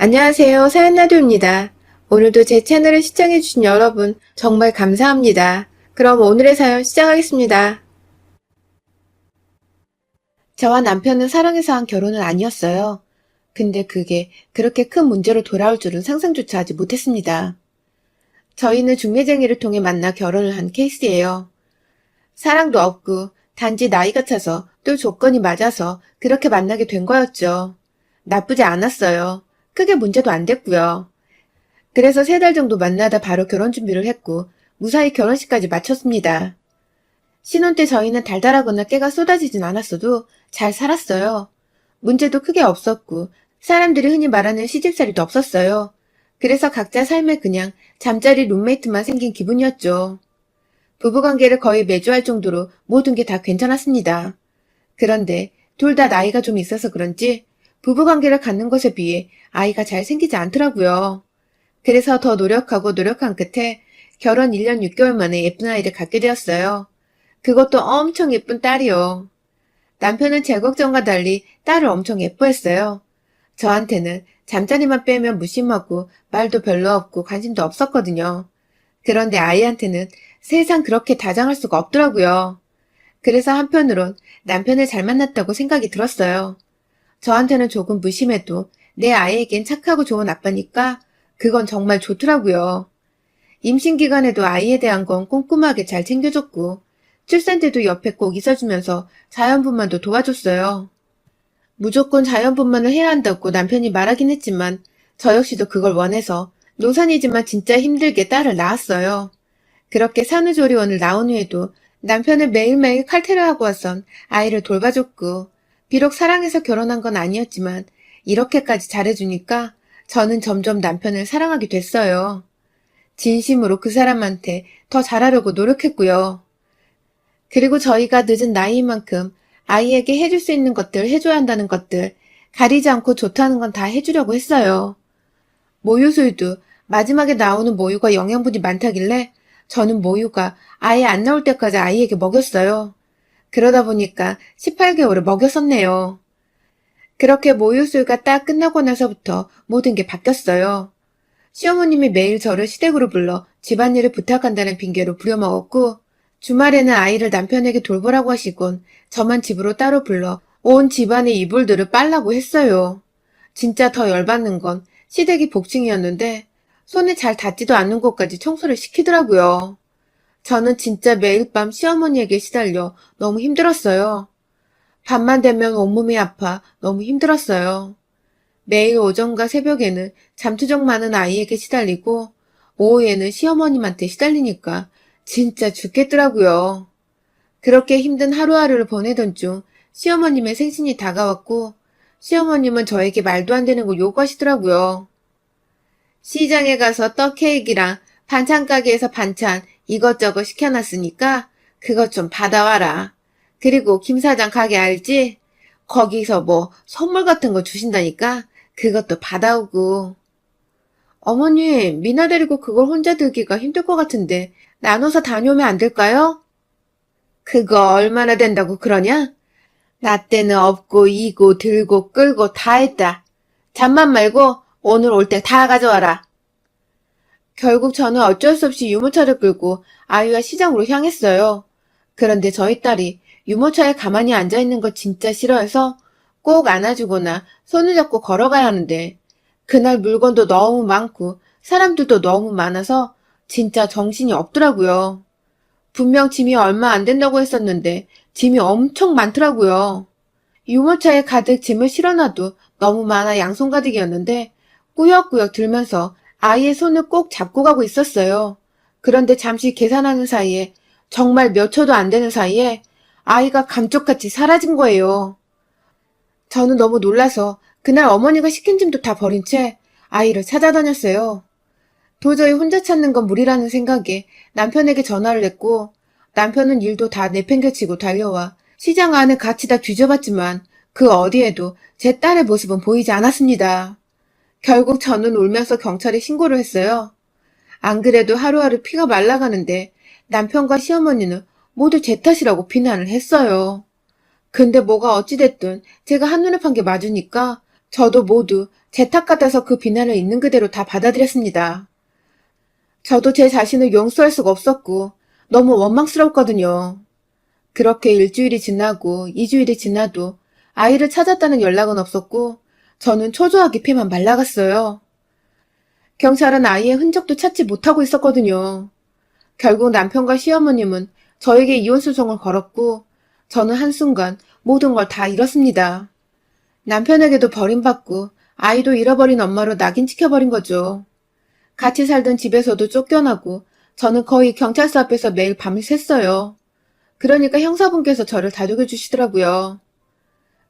안녕하세요. 사연라디오입니다. 오늘도 제 채널을 시청해주신 여러분 정말 감사합니다. 그럼 오늘의 사연 시작하겠습니다. 저와 남편은 사랑해서 한 결혼은 아니었어요. 근데 그게 그렇게 큰 문제로 돌아올 줄은 상상조차 하지 못했습니다. 저희는 중매쟁이를 통해 만나 결혼을 한 케이스예요. 사랑도 없고 단지 나이가 차서 또 조건이 맞아서 그렇게 만나게 된 거였죠. 나쁘지 않았어요. 크게 문제도 안 됐고요. 그래서 세 달 정도 만나다 바로 결혼 준비를 했고 무사히 결혼식까지 마쳤습니다. 신혼 때 저희는 달달하거나 깨가 쏟아지진 않았어도 잘 살았어요. 문제도 크게 없었고 사람들이 흔히 말하는 시집살이도 없었어요. 그래서 각자 삶에 그냥 잠자리 룸메이트만 생긴 기분이었죠. 부부관계를 거의 매주 할 정도로 모든 게 다 괜찮았습니다. 그런데 둘 다 나이가 좀 있어서 그런지 부부관계를 갖는 것에 비해 아이가 잘 생기지 않더라고요. 그래서 더 노력하고 노력한 끝에 결혼 1년 6개월 만에 예쁜 아이를 갖게 되었어요. 그것도 엄청 예쁜 딸이요. 남편은 제 걱정과 달리 딸을 엄청 예뻐했어요. 저한테는 잠자리만 빼면 무심하고 말도 별로 없고 관심도 없었거든요. 그런데 아이한테는 세상 그렇게 다정할 수가 없더라고요. 그래서 한편으론 남편을 잘 만났다고 생각이 들었어요. 저한테는 조금 무심해도 내 아이에겐 착하고 좋은 아빠니까 그건 정말 좋더라고요. 임신 기간에도 아이에 대한 건 꼼꼼하게 잘 챙겨줬고 출산 때도 옆에 꼭 있어주면서 자연분만도 도와줬어요. 무조건 자연분만을 해야 한다고 남편이 말하긴 했지만 저 역시도 그걸 원해서 노산이지만 진짜 힘들게 딸을 낳았어요. 그렇게 산후조리원을 나온 후에도 남편을 매일매일 칼퇴를 하고 와선 아이를 돌봐줬고 비록 사랑해서 결혼한 건 아니었지만 이렇게까지 잘해주니까 저는 점점 남편을 사랑하게 됐어요. 진심으로 그 사람한테 더 잘하려고 노력했고요. 그리고 저희가 늦은 나이인 만큼 아이에게 해줄 수 있는 것들 해줘야 한다는 것들 가리지 않고 좋다는 건 다 해주려고 했어요. 모유수유도 마지막에 나오는 모유가 영양분이 많다길래 저는 모유가 아예 안 나올 때까지 아이에게 먹였어요. 그러다 보니까 18개월을 먹였었네요. 그렇게 모유수유가 딱 끝나고 나서부터 모든 게 바뀌었어요. 시어머님이 매일 저를 시댁으로 불러 집안일을 부탁한다는 핑계로 부려먹었고 주말에는 아이를 남편에게 돌보라고 하시곤 저만 집으로 따로 불러 온 집안의 이불들을 빨라고 했어요. 진짜 더 열받는 건 시댁이 복층이었는데 손에 잘 닿지도 않는 곳까지 청소를 시키더라고요. 저는 진짜 매일 밤 시어머니에게 시달려 너무 힘들었어요. 밤만 되면 온몸이 아파 너무 힘들었어요. 매일 오전과 새벽에는 잠투정 많은 아이에게 시달리고 오후에는 시어머님한테 시달리니까 진짜 죽겠더라고요. 그렇게 힘든 하루하루를 보내던 중 시어머님의 생신이 다가왔고 시어머님은 저에게 말도 안 되는 걸 요구하시더라고요. 시장에 가서 떡 케이크랑 반찬 가게에서 반찬 이것저것 시켜놨으니까 그것 좀 받아와라. 그리고 김 사장 가게 알지? 거기서 뭐 선물 같은 거 주신다니까 그것도 받아오고. 어머니, 미나 데리고 그걸 혼자 들기가 힘들 것 같은데 나눠서 다녀오면 안 될까요? 그거 얼마나 된다고 그러냐? 나 때는 업고 이고 들고 끌고 다 했다. 잠만 말고 오늘 올 때 다 가져와라. 결국 저는 어쩔 수 없이 유모차를 끌고 아이와 시장으로 향했어요. 그런데 저희 딸이 유모차에 가만히 앉아있는 거 진짜 싫어해서 꼭 안아주거나 손을 잡고 걸어가야 하는데 그날 물건도 너무 많고 사람들도 너무 많아서 진짜 정신이 없더라고요. 분명 짐이 얼마 안 된다고 했었는데 짐이 엄청 많더라고요. 유모차에 가득 짐을 실어놔도 너무 많아 양손 가득이었는데 꾸역꾸역 들면서 아이의 손을 꼭 잡고 가고 있었어요. 그런데 잠시 계산하는 사이에 정말 몇 초도 안 되는 사이에 아이가 감쪽같이 사라진 거예요. 저는 너무 놀라서 그날 어머니가 시킨 짐도 다 버린 채 아이를 찾아다녔어요. 도저히 혼자 찾는 건 무리라는 생각에 남편에게 전화를 했고 남편은 일도 다 내팽개치고 달려와 시장 안을 같이 다 뒤져봤지만 그 어디에도 제 딸의 모습은 보이지 않았습니다. 결국 저는 울면서 경찰에 신고를 했어요. 안 그래도 하루하루 피가 말라가는데 남편과 시어머니는 모두 제 탓이라고 비난을 했어요. 근데 뭐가 어찌됐든 제가 한눈에 판 게 맞으니까 저도 모두 제 탓 같아서 그 비난을 있는 그대로 다 받아들였습니다. 저도 제 자신을 용서할 수가 없었고 너무 원망스러웠거든요. 그렇게 일주일이 지나고 이주일이 지나도 아이를 찾았다는 연락은 없었고 저는 초조하게 피만 말라갔어요. 경찰은 아이의 흔적도 찾지 못하고 있었거든요. 결국 남편과 시어머님은 저에게 이혼 소송을 걸었고 저는 한순간 모든 걸 다 잃었습니다. 남편에게도 버림받고 아이도 잃어버린 엄마로 낙인 찍혀버린 거죠. 같이 살던 집에서도 쫓겨나고 저는 거의 경찰서 앞에서 매일 밤을 샜어요. 그러니까 형사분께서 저를 다독여 주시더라고요.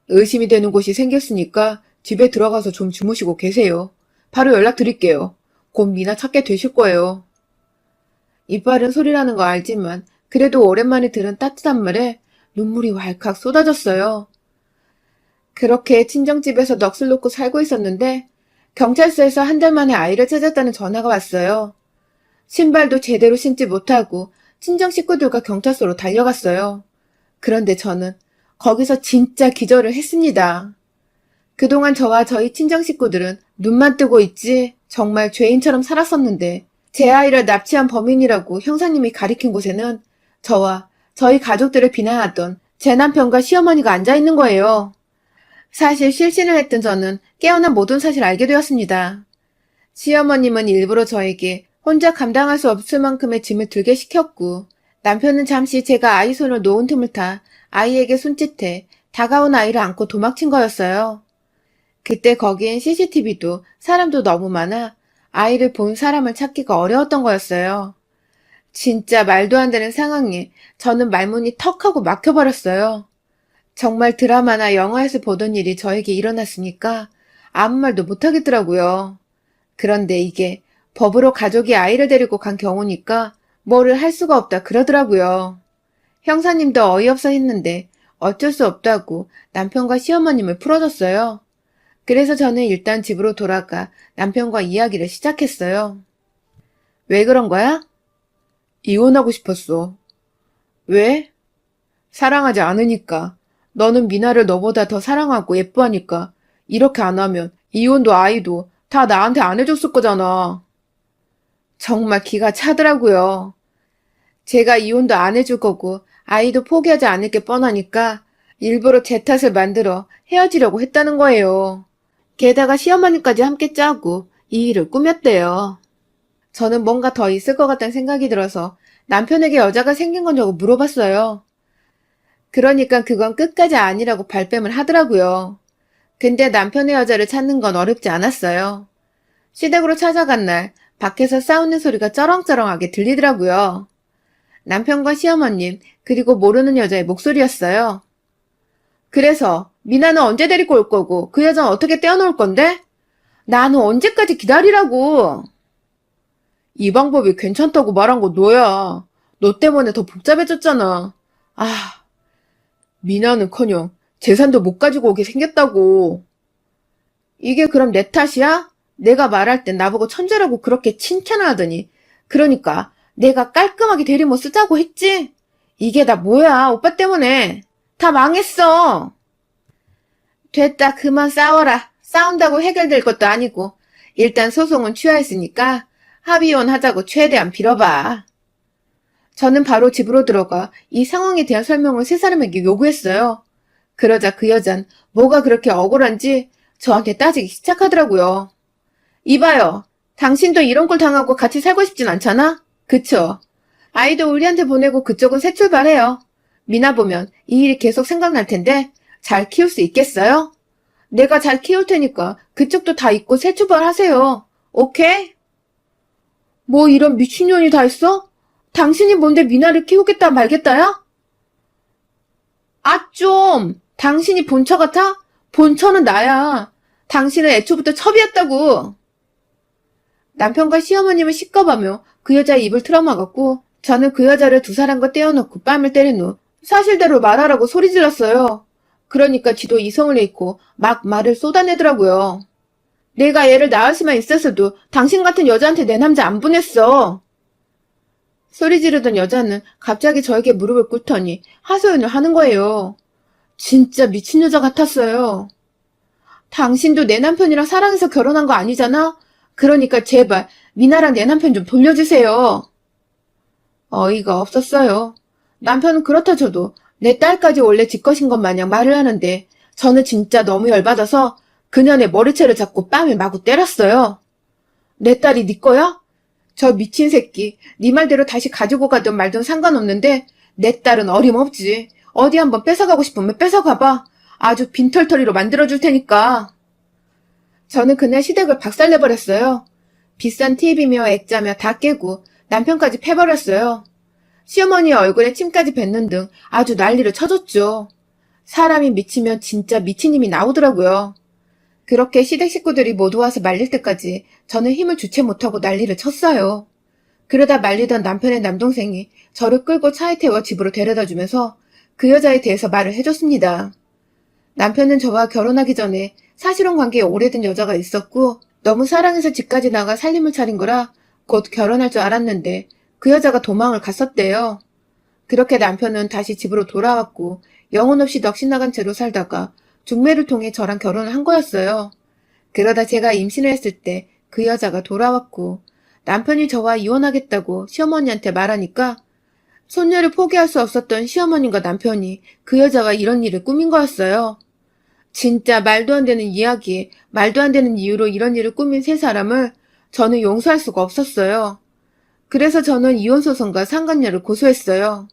의심이 되는 곳이 생겼으니까 집에 들어가서 좀 주무시고 계세요. 바로 연락드릴게요. 곧 미나 찾게 되실 거예요. 이빨은 소리라는 거 알지만 그래도 오랜만에 들은 따뜻한 말에 눈물이 왈칵 쏟아졌어요. 그렇게 친정집에서 넋을 놓고 살고 있었는데 경찰서에서 한 달 만에 아이를 찾았다는 전화가 왔어요. 신발도 제대로 신지 못하고 친정 식구들과 경찰서로 달려갔어요. 그런데 저는 거기서 진짜 기절을 했습니다. 그동안 저와 저희 친정 식구들은 눈만 뜨고 있지 정말 죄인처럼 살았었는데 제 아이를 납치한 범인이라고 형사님이 가리킨 곳에는 저와 저희 가족들을 비난하던 제 남편과 시어머니가 앉아 있는 거예요. 사실 실신을 했던 저는 깨어난 모든 사실을 알게 되었습니다. 시어머님은 일부러 저에게 혼자 감당할 수 없을 만큼의 짐을 들게 시켰고 남편은 잠시 제가 아이 손을 놓은 틈을 타 아이에게 손짓해 다가온 아이를 안고 도망친 거였어요. 그때 거기엔 CCTV도 사람도 너무 많아 아이를 본 사람을 찾기가 어려웠던 거였어요. 진짜 말도 안 되는 상황에 저는 말문이 턱 하고 막혀버렸어요. 정말 드라마나 영화에서 보던 일이 저에게 일어났으니까 아무 말도 못하겠더라고요. 그런데 이게 법으로 가족이 아이를 데리고 간 경우니까 뭐를 할 수가 없다 그러더라고요. 형사님도 어이없어 했는데 어쩔 수 없다고 남편과 시어머님을 풀어줬어요. 그래서 저는 일단 집으로 돌아가 남편과 이야기를 시작했어요. 왜 그런 거야? 이혼하고 싶었어. 왜? 사랑하지 않으니까. 너는 미나를 너보다 더 사랑하고 예뻐하니까 이렇게 안 하면 이혼도 아이도 다 나한테 안 해줬을 거잖아. 정말 기가 차더라고요. 제가 이혼도 안 해줄 거고 아이도 포기하지 않을 게 뻔하니까 일부러 제 탓을 만들어 헤어지려고 했다는 거예요. 게다가 시어머니까지 함께 짜고 이 일을 꾸몄대요. 저는 뭔가 더 있을 것 같다는 생각이 들어서 남편에게 여자가 생긴 거냐고 물어봤어요. 그러니까 그건 끝까지 아니라고 발뺌을 하더라고요. 근데 남편의 여자를 찾는 건 어렵지 않았어요. 시댁으로 찾아간 날 밖에서 싸우는 소리가 쩌렁쩌렁하게 들리더라고요. 남편과 시어머님 그리고 모르는 여자의 목소리였어요. 그래서 미나는 언제 데리고 올 거고 그 여자는 어떻게 떼어놓을 건데? 나는 언제까지 기다리라고. 이 방법이 괜찮다고 말한 거 너야. 너 때문에 더 복잡해졌잖아. 아, 미나는커녕 재산도 못 가지고 오게 생겼다고. 이게 그럼 내 탓이야? 내가 말할 땐 나보고 천재라고 그렇게 칭찬을 하더니 그러니까 내가 깔끔하게 대리모 쓰자고 했지? 이게 다 뭐야 오빠 때문에 다 망했어. 됐다 그만 싸워라. 싸운다고 해결될 것도 아니고 일단 소송은 취하했으니까 합의원 하자고 최대한 빌어봐. 저는 바로 집으로 들어가 이 상황에 대한 설명을 세 사람에게 요구했어요. 그러자 그 여잔 뭐가 그렇게 억울한지 저한테 따지기 시작하더라고요. 이봐요. 당신도 이런 걸 당하고 같이 살고 싶진 않잖아? 그쵸? 아이도 우리한테 보내고 그쪽은 새 출발해요. 미나 보면 이 일이 계속 생각날 텐데 잘 키울 수 있겠어요? 내가 잘 키울 테니까 그쪽도 다 잊고 새 출발하세요. 오케이? 뭐 이런 미친년이 다 있어? 당신이 뭔데 미나를 키우겠다 말겠다야? 아, 좀! 당신이 본처 같아? 본처는 나야. 당신은 애초부터 첩이었다고. 남편과 시어머님은 시겁하며 그 여자의 입을 틀어막았고 저는 그 여자를 두 사람과 떼어놓고 뺨을 때린 후 사실대로 말하라고 소리 질렀어요. 그러니까 지도 이성을 잃고 막 말을 쏟아내더라고요. 내가 얘를 낳을 수만 있었어도 당신 같은 여자한테 내 남자 안 보냈어. 소리 지르던 여자는 갑자기 저에게 무릎을 꿇더니 하소연을 하는 거예요. 진짜 미친 여자 같았어요. 당신도 내 남편이랑 사랑해서 결혼한 거 아니잖아? 그러니까 제발 미나랑 내 남편 좀 돌려주세요. 어이가 없었어요. 남편은 그렇다 쳐도 내 딸까지 원래 지 것인 것 마냥 말을 하는데 저는 진짜 너무 열받아서 그년의 머리채를 잡고 뺨을 마구 때렸어요. 내 딸이 네 거야? 저 미친 새끼, 네 말대로 다시 가지고 가든 말든 상관없는데 내 딸은 어림없지. 어디 한번 뺏어가고 싶으면 뺏어가봐. 아주 빈털터리로 만들어줄 테니까. 저는 그날 시댁을 박살내버렸어요. 비싼 TV며 액자며 다 깨고 남편까지 패버렸어요. 시어머니의 얼굴에 침까지 뱉는 등 아주 난리를 쳐줬죠. 사람이 미치면 진짜 미친 힘이 나오더라고요. 그렇게 시댁 식구들이 모두 와서 말릴 때까지 저는 힘을 주체 못하고 난리를 쳤어요. 그러다 말리던 남편의 남동생이 저를 끌고 차에 태워 집으로 데려다 주면서 그 여자에 대해서 말을 해줬습니다. 남편은 저와 결혼하기 전에 사실혼 관계에 오래된 여자가 있었고 너무 사랑해서 집까지 나가 살림을 차린 거라 곧 결혼할 줄 알았는데 그 여자가 도망을 갔었대요. 그렇게 남편은 다시 집으로 돌아왔고 영혼 없이 넋이 나간 채로 살다가 중매를 통해 저랑 결혼을 한 거였어요. 그러다 제가 임신을 했을 때 그 여자가 돌아왔고 남편이 저와 이혼하겠다고 시어머니한테 말하니까 손녀를 포기할 수 없었던 시어머님과 남편이 그 여자가 이런 일을 꾸민 거였어요. 진짜 말도 안 되는 이야기에 말도 안 되는 이유로 이런 일을 꾸민 세 사람을 저는 용서할 수가 없었어요. 그래서 저는 이혼소송과 상간녀를 고소했어요.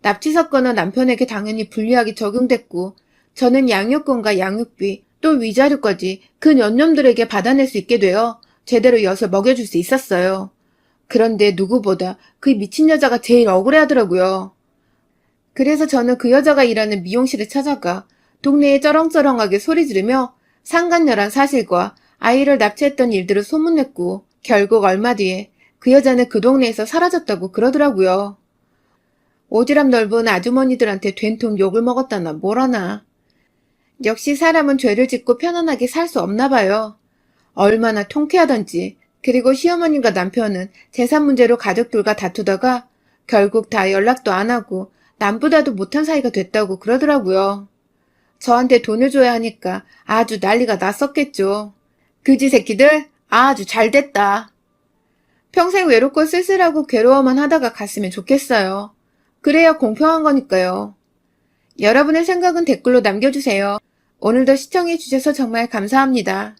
납치 사건은 남편에게 당연히 불리하게 적용됐고 저는 양육권과 양육비 또 위자료까지 그 년념들에게 받아낼 수 있게 되어 제대로 엿을 먹여줄 수 있었어요. 그런데 누구보다 그 미친 여자가 제일 억울해하더라고요. 그래서 저는 그 여자가 일하는 미용실에 찾아가 동네에 쩌렁쩌렁하게 소리 지르며 상간녀란 사실과 아이를 납치했던 일들을 소문냈고 결국 얼마 뒤에 그 여자는 그 동네에서 사라졌다고 그러더라고요. 오지랖 넓은 아주머니들한테 된통 욕을 먹었다나 뭐라나. 역시 사람은 죄를 짓고 편안하게 살 수 없나 봐요. 얼마나 통쾌하던지. 그리고 시어머님과 남편은 재산 문제로 가족들과 다투다가 결국 다 연락도 안 하고 남보다도 못한 사이가 됐다고 그러더라고요. 저한테 돈을 줘야 하니까 아주 난리가 났었겠죠. 그지 새끼들 아주 잘 됐다. 평생 외롭고 쓸쓸하고 괴로워만 하다가 갔으면 좋겠어요. 그래야 공평한 거니까요. 여러분의 생각은 댓글로 남겨주세요. 오늘도 시청해주셔서 정말 감사합니다.